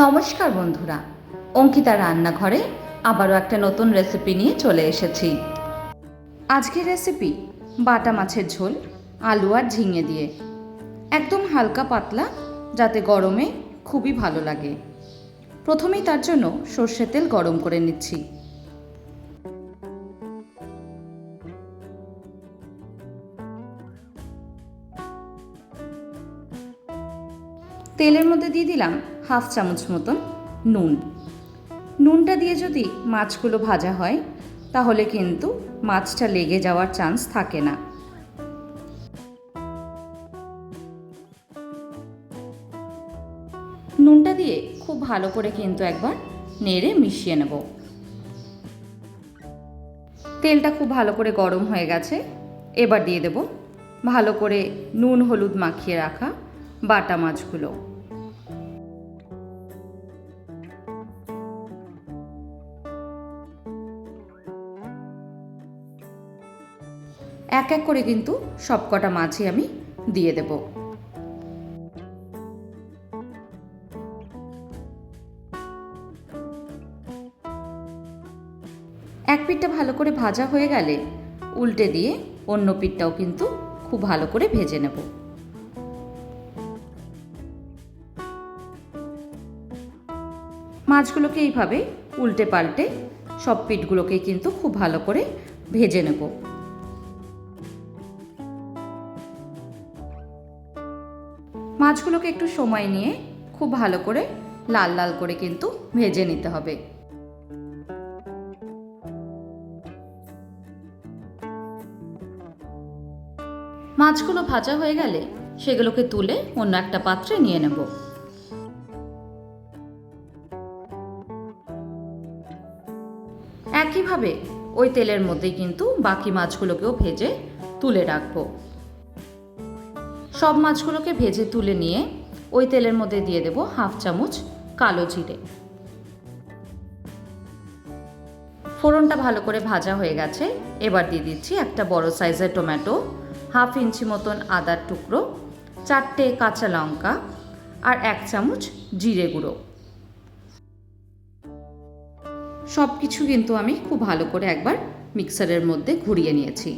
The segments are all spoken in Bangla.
নমস্কার বন্ধুরা, অঙ্কিতা রান্নাঘরে আবারও একটা নতুন রেসিপি নিয়ে চলে এসেছি। আজকের রেসিপি বাটা মাছের ঝোল, আলু আর ঝিঙে দিয়ে। একদম হালকা পাতলা, যাতে গরমে খুবই ভালো লাগে। প্রথমেই তার জন্য সর্ষের তেল গরম করে নিচ্ছি। তেলের মধ্যে দিয়ে দিলাম হাফ চামচ মতন নুন। নুনটা দিয়ে যদি মাছগুলো ভাজা হয়, তাহলে কিন্তু মাছটা লেগে যাওয়ার চান্স থাকে না। নুনটা দিয়ে খুব ভালো করে কিন্তু একবার নেড়ে মিশিয়ে নেব। তেলটা খুব ভালো করে গরম হয়ে গেছে। এবার দিয়ে দেব ভালো করে নুন হলুদ মাখিয়ে রাখা বাটা মাছগুলো। এক এক করে কিন্তু সবকটা মাছই আমি দিয়ে দেব। এক পিঠটা ভালো করে ভাজা হয়ে গেলে উল্টে দিয়ে অন্য পিঠটাও কিন্তু খুব ভালো করে ভেজে নেব। মাছগুলোকে এইভাবে উল্টে পাল্টে সব পিঠগুলোকে কিন্তু খুব ভালো করে ভেজে নেব। মাছগুলোকে একটু সময় নিয়ে খুব ভালো করে লাল লাল করে কিন্তু ভেজে নিতে হবে। মাছগুলো ভাজা হয়ে গেলে সেগুলোকে তুলে অন্য একটা পাত্রে নিয়ে নেব। একইভাবে ওই তেলের মধ্যেই কিন্তু বাকি মাছগুলোকেও ভেজে তুলে রাখব। সব মাছগুলোকে ভেজে তুলে নিয়ে ওই তেলের মধ্যে দিয়ে দেব হাফ চামচ কালো জিরে। ফোড়নটা ভালো করে ভাজা হয়ে গেছে। এবার দিয়ে দিচ্ছি একটা বড় সাইজের টমেটো, হাফ ইঞ্চি মতন আদার টুকরো, চারটে কাঁচা লঙ্কা আর এক চামচ জিরে গুঁড়ো। সব কিছু কিন্তু আমি খুব ভালো করে একবার মিক্সারের মধ্যে ঘুরিয়ে নিয়েছি।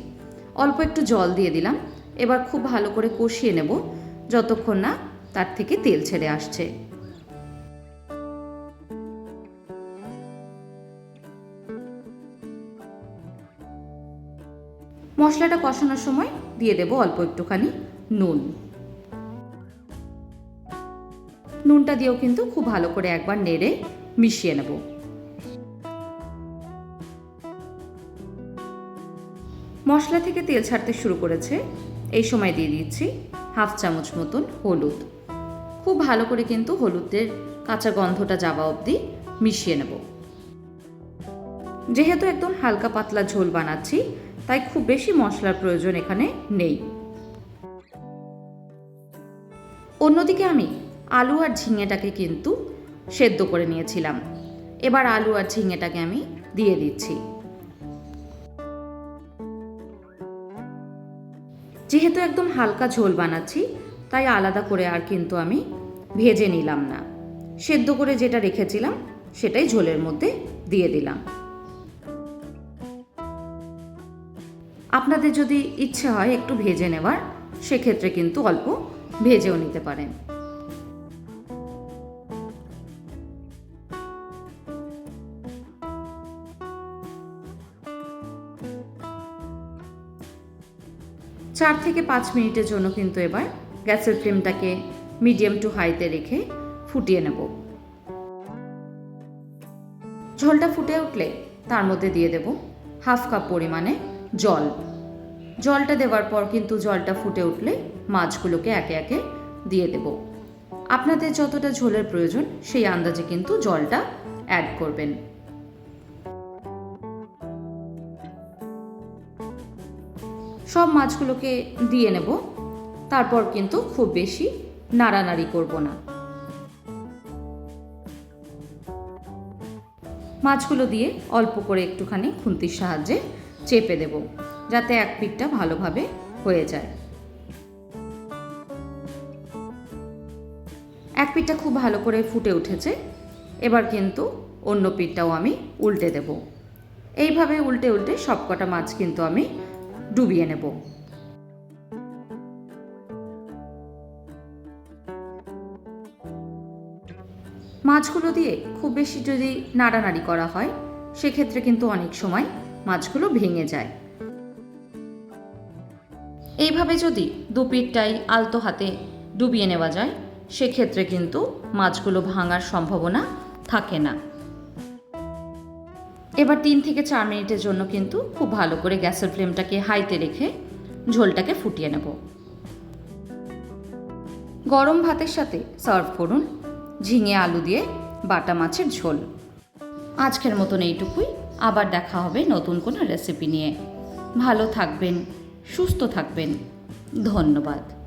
অল্প একটু জল দিয়ে দিলাম। এবার খুব ভালো করে কষিয়ে নেব, যতক্ষণ না তার থেকে তেল ছেড়ে আসছে। মশলাটা কষানোর সময় দিয়ে দেব অল্প একটুখানি নুন। নুনটা দিয়েও কিন্তু খুব ভালো করে একবার নেড়ে মিশিয়ে নেব। মশলা থেকে তেল ছাড়তে শুরু করেছে। এই সময় দিয়ে দিচ্ছি হাফ চামচ মতন হলুদ। খুব ভালো করে কিন্তু হলুদের কাঁচা গন্ধটা যাওয়া অবধি মিশিয়ে নেব। যেহেতু একদম হালকা পাতলা ঝোল বানাচ্ছি, তাই খুব বেশি মশলার প্রয়োজন এখানে নেই। অন্যদিকে আমি আলু আর ঝিঙেটাকে কিন্তু সেদ্ধ করে নিয়েছিলাম। এবার আলু আর ঝিঙেটাকে আমি দিয়ে দিচ্ছি। যেহেতু একদম হালকা ঝোল বানাচ্ছি, তাই আলাদা করে আর কিন্তু আমি ভেজে নিলাম না। সেদ্ধ করে যেটা রেখেছিলাম, সেটাই ঝোলের মধ্যে দিয়ে দিলাম। আপনাদের যদি ইচ্ছে হয় একটু ভেজে নেওয়ার, সেক্ষেত্রে কিন্তু অল্প ভেজেও নিতে পারেন। চার থেকে পাঁচ মিনিটের জন্য কিন্তু এবার গ্যাসের ফ্লেমটাকে মিডিয়াম টু হাইতে রেখে ফুটিয়ে নেব। ঝোলটা ফুটে উঠলে তার মধ্যে দিয়ে দেব হাফ কাপ পরিমাণে জল। জলটা দেওয়ার পর কিন্তু জলটা ফুটে উঠলে মাছগুলোকে একে একে দিয়ে দেব। আপনাদের যতটা ঝোলের প্রয়োজন সেই আন্দাজে কিন্তু জলটা অ্যাড করবেন। সব মাছগুলোকে দিয়ে নেব। তারপর কিন্তু খুব বেশি নাড়ানাড়ি করব না। মাছগুলো দিয়ে অল্প করে একটুখানি খুন্তির সাহায্যে চেপে দেব, যাতে এক পিঠটা ভালোভাবে হয়ে যায়। এক পিঠটা খুব ভালো করে ফুটে উঠেছে। এবার কিন্তু অন্য পিঠটাও আমি উল্টে দেব। এইভাবে উল্টে উল্টে সবকটা মাছ কিন্তু আমি ডুবিয়ে নেব। মাছগুলো দিয়ে খুব বেশি যদি নাড়ানাড়ি করা হয়, সেক্ষেত্রে কিন্তু অনেক সময় মাছগুলো ভেঙে যায়। এইভাবে যদি দু পিঠটাই আলতো হাতে ডুবিয়ে নেওয়া যায়, সেক্ষেত্রে কিন্তু মাছগুলো ভাঙার সম্ভাবনা থাকে না। এবার তিন থেকে চার মিনিটের জন্য কিন্তু খুব ভালো করে গ্যাসের ফ্লেমটাকে হাইতে রেখে ঝোলটাকে ফুটিয়ে নেব। গরম ভাতের সাথে সার্ভ করুন ঝিঙে আলু দিয়ে বাটা মাছের ঝোল। আজকের মতন এইটুকুই। আবার দেখা হবে নতুন কোনো রেসিপি নিয়ে। ভালো থাকবেন, সুস্থ থাকবেন। ধন্যবাদ।